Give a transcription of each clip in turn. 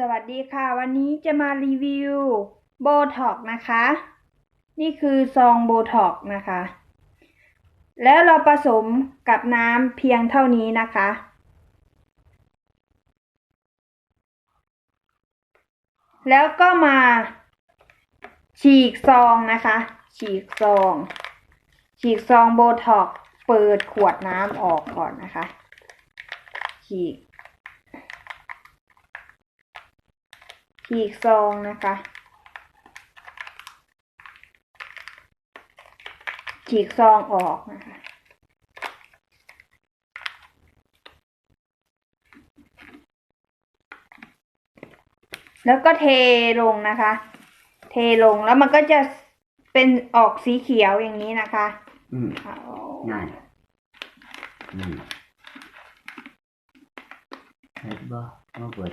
สวัสดีค่ะ วันนี้จะมารีวิวโบท็อกนะคะ นี่คือซองโบท็อกนะคะ แล้วเราผสมกับน้ำเพียงเท่านี้นะคะ แล้วก็มา ฉีกซองนะคะ ฉีกซอง ฉีกซองโบท็อกเปิดขวดน้ำออกก่อนนะคะ ฉีก ฉีกซองนะคะ ฉีกซองออกนะคะ แล้วก็เทลงนะคะ เทลงแล้วมันก็จะเป็นออกสีเขียวอย่างนี้นะคะ อืมเอาง่ายอืมเห็นบ่มาเปิด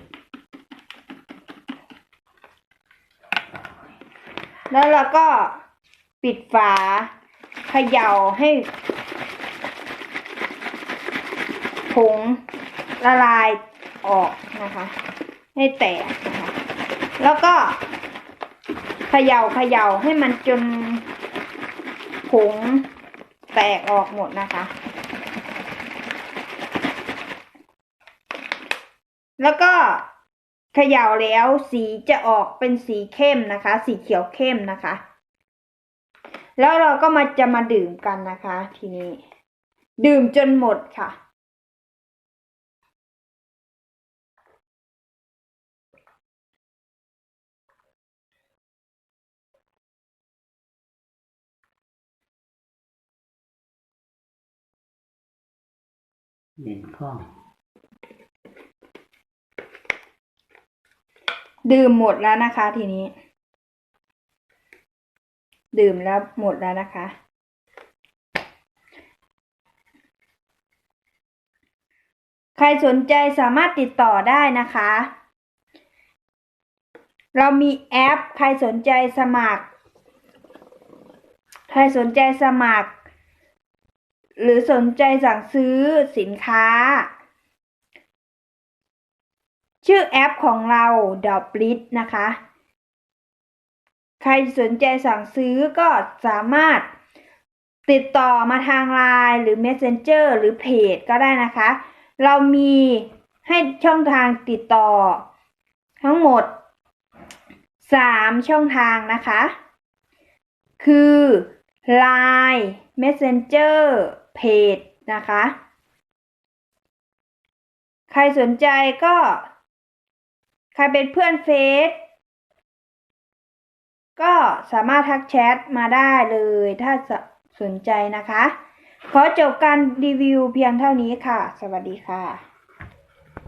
แล้วเราก็ปิดฝาเขย่าให้ผงละลายออกนะคะ ให้แตกนะคะ แล้วก็เขย่าเขย่าให้มันจนผงแตกออกหมดนะคะ แล้วก็ เขย่าแล้วสีจะออกเป็นสีเข้มนะคะ สีเขียวเข้มนะคะ แล้วเราก็มาจะมาดื่มกันนะคะ ทีนี้ ดื่มจนหมดค่ะเล่นข้อง ดื่มหมดแล้วนะคะ ทีนี้ ดื่มแล้วหมดแล้วนะคะ ใครสนใจสามารถติดต่อได้นะคะ เรามีแอป ใครสนใจสมัคร ใครสนใจสมัคร หรือสนใจสั่งซื้อสินค้า ชื่อแอปของเราดอบลิ t นะคะ ใครสนใจสั่งซื้อก็สามารถติดต่อมาทางไลน์หรือ Messenger หรือเพจก็ได้นะคะ เรามีให้ช่องทางติดต่อ ทั้งหมด 3 ช่องทางนะคะ คือ Line Messenger เพจนะคะ ใครสนใจก็ ใครเป็นเพื่อนเฟซก็สามารถทักแชทมาได้เลยถ้าสนใจนะคะ ขอจบการรีวิวเพียงเท่านี้ค่ะ สวัสดีค่ะ